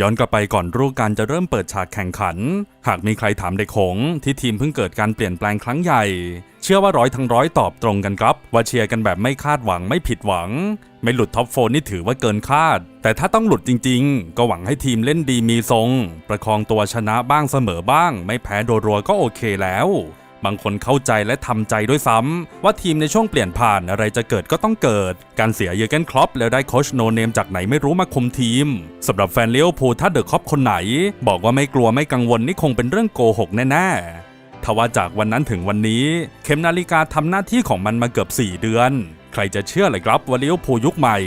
ย้อนกลับไปก่อนฤดูกาลจะเริ่มเปิดฉากแข่งขัน หากมีใครถามเด็กหงที่ทีมเพิ่งเกิดการเปลี่ยนแปลงครั้งใหญ่ เชื่อว่าร้อยทั้งร้อยตอบตรงกันครับ ว่าเชียร์กันแบบไม่คาดหวังไม่ผิดหวัง ไม่หลุดท็อปโฟร์นี่ถือว่าเกินคาด แต่ถ้าต้องหลุดจริงๆ ก็หวังให้ทีมเล่นดีมีทรง ประคองตัวชนะบ้างเสมอบ้าง ไม่แพ้โดรัวก็โอเคแล้ว บางคนเข้าใจและทำใจด้วยซ้ำว่าทีมในช่วงเปลี่ยนผ่านอะไรจะเกิดก็ต้องเกิด การเสียเยอร์เกนครอปแล้วได้โคชโนเนมจากไหนไม่รู้มาคุมทีมสำหรับแฟนเลี้ยวพูถ้าเดอะครอปคนไหน บอกว่าไม่กลัวไม่กังวลนี่คงเป็นเรื่องโกหกแน่ๆทว่าจากวันนั้นถึงวันนี้ เข็มนาฬิกาทำหน้าที่ของมันมาเกือบ 4 เดือนใครจะเชื่อเลยครับว่าเลี้ยวพูลยุคใหม่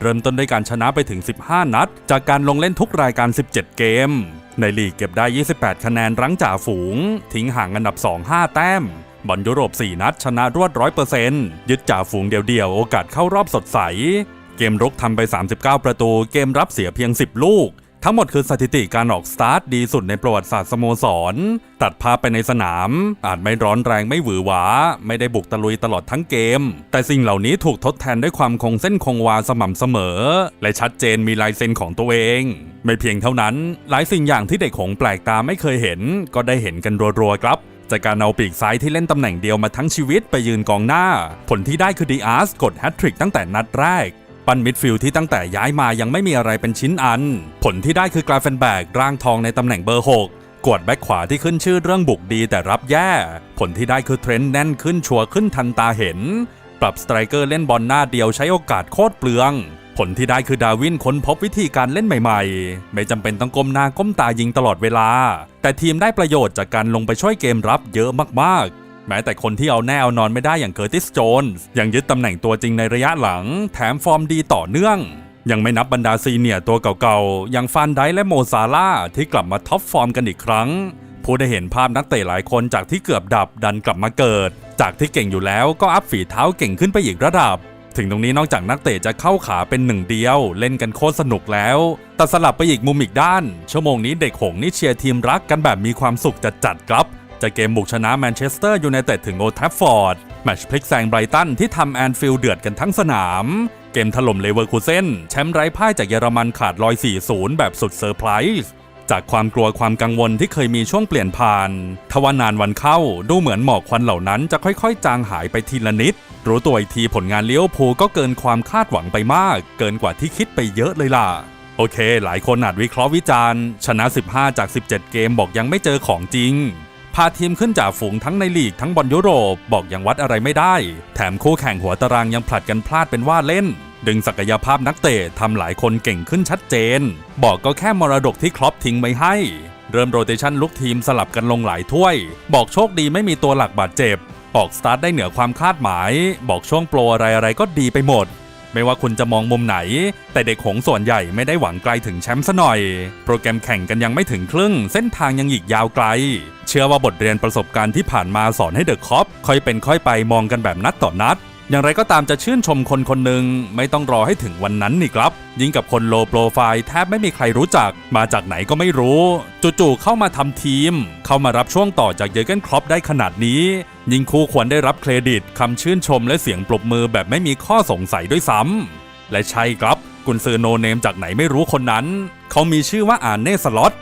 เริ่มต้นด้วยการชนะไปถึง 15 นัด จากการลงเล่นทุกรายการ 17 เกม ในลีกเก็บได้ 28 คะแนนรั้งจ่าฝูง ทิ้งห่างอันดับ 2-5 แต้มบอลยุโรป 4 นัดชนะรวด 100%ยึดจ่าฝูงเดียวๆ โอกาสเข้ารอบสดใส เกมรุกทำไป 39 ประตู เกมรับเสียเพียง 10 ลูก ทั้งหมดคือสถิติการออกสตาร์ทดีสุดในประวัติศาสตร์สโมสร ตัดภาพไปในสนาม อาจไม่ร้อนแรงไม่หวือหวา ไม่ได้บุกตะลุยตลอดทั้งเกม แต่สิ่งเหล่านี้ถูกทดแทนด้วยความคงเส้นคงวาสม่ำเสมอ และชัดเจนมีลายเซ็นของตัวเอง ไม่เพียงเท่านั้นหลายสิ่งอย่างที่เด็กหงแปลกตาไม่เคยเห็น ก็ได้เห็นกันรัวๆครับจากการเอาปีกซ้ายที่เล่นตำแหน่งเดียวมาทั้งชีวิตไปยืนกองหน้า ผลที่ได้คือดีอาร์สกดแฮตทริกตั้งแต่นัดแรก ปันมิดฟิลด์ที่ตั้งแต่ย้ายมายังไม่มีอะไรเป็นชิ้นอัน ผลที่ได้คือกราเฟนแบกร่างทองในตำแหน่งเบอร์ 6 กวดแบ็คขวาที่ขึ้นชื่อเรื่องบุกดีแต่รับแย่ ผลที่ได้คือเทรนด์แน่นขึ้นชัวร์ขึ้นทันตาเห็น ปรับสไตรเกอร์เล่นบอลหน้าเดียวใช้โอกาสโคตรเปลือง ผลที่ได้คือดาวินค้นพบวิธีการเล่นใหม่ๆ ไม่จำเป็นต้องก้มหน้าก้มตายิงตลอดเวลา แต่ทีมได้ประโยชน์จากการลงไปช่วยเกมรับเยอะมากๆ แม้แต่คนที่เอาแน่เอานอนไม่ได้อย่างเคอร์ติสโจนส์ยังยึดตำแหน่งตัวจริงในระยะหลัง แถมฟอร์มดีต่อเนื่อง ยังไม่นับบรรดาซีเนียร์ตัวเก่าๆ อย่างฟานไดและโมซาล่าที่กลับมาท็อปฟอร์มกันอีกครั้งผู้ได้เห็นภาพนักเตะหลายคนจากที่เกือบดับดันกลับมาเกิด จากที่เก่งอยู่แล้วก็อัพฝีเท้าเก่งขึ้นไปอีกระดับ ถึงตรงนี้นอกจากนักเตะจะเข้าขาเป็นหนึ่งเดียวเล่นกันโคตรสนุกแล้ว แต่สลับไปอีกมุมอีกด้าน ชั่วโมงนี้เด็กหงส์นี่เชียร์ทีมรักกันแบบมีความสุขจัดๆครับ จะเกมบุกชนะแมนเชสเตอร์ยูไนเต็ดถึงโอทัฟฟอร์ด แมชพลิกแซงไบรตันที่ทำแอนฟิลด์เดือดกันทั้งสนาม เกมถล่มเลเวอร์คูเซนแชมป์ไร้พ่ายจากเยอรมันขาดลอย 4-0 แบบสุดเซอร์ไพรส์จากความกลัวความกังวลที่เคยมีช่วงเปลี่ยนผ่าน ทว่านานวันเข้าดูเหมือนหมอกควันเหล่านั้นจะค่อยๆ จางหายไปทีละนิด รู้ตัวอีกทีผลงานเลี้ยวภูก็เกินความคาดหวังไปมาก เกินกว่าที่คิดไปเยอะเลยล่ะ โอเค หลายคนอาจวิเคราะห์วิจารณ์ ชนะ 15 จาก 17 เกมบอกยังไม่เจอของจริง พาทีมขึ้นจากฝูงทั้งในลีกทั้งบอลยุโรปบอกยังวัดอะไรไม่ได้ แถมคู่แข่งหัวตารางยังผลัดกันพลาดเป็นว่าเล่น ดึงศักยภาพนักเตะทำหลายคนเก่งขึ้นชัดเจน บอกก็แค่มรดกที่ครอปทิ้งไว้ให้เริ่มโรเตชันลุกทีมสลับกันลงหลายถ้วย บอกโชคดีไม่มีตัวหลักบาดเจ็บ ออกสตาร์ทได้เหนือความคาดหมาย บอกช่วงโปรอะไรอะไรๆก็ดีไปหมด ไม่ว่าคุณจะมองมุมไหน แต่เด็กหงส์ส่วนใหญ่ไม่ได้หวังไกลถึงแชมป์ซะหน่อย โปรแกรมแข่งกันยังไม่ถึงครึ่ง เส้นทางยังอีกยาวไกล เชื่อว่าบทเรียนประสบการณ์ที่ผ่านมาสอนให้เดอะคอปค่อยเป็นค่อยไปมองกันแบบนัดต่อนัด อย่างไรก็ตามจะชื่นชมคนคนหนึ่งไม่ต้องรอให้ถึงวันนั้นนี่ครับ ยิ่งกับคนโลโปรไฟล์แทบไม่มีใครรู้จัก มาจากไหนก็ไม่รู้ จู่ๆเข้ามาทำทีม เข้ามารับช่วงต่อจากเยอร์เกนครอปได้ขนาดนี้ ยิ่งคู่ควรได้รับเครดิตคำชื่นชมและเสียงปรบมือแบบไม่มีข้อสงสัยด้วยซ้ำและใช่ครับกุนซือโนเนมจากไหนไม่รู้คนนั้น เขามีชื่อว่าอาร์เน่สล็อต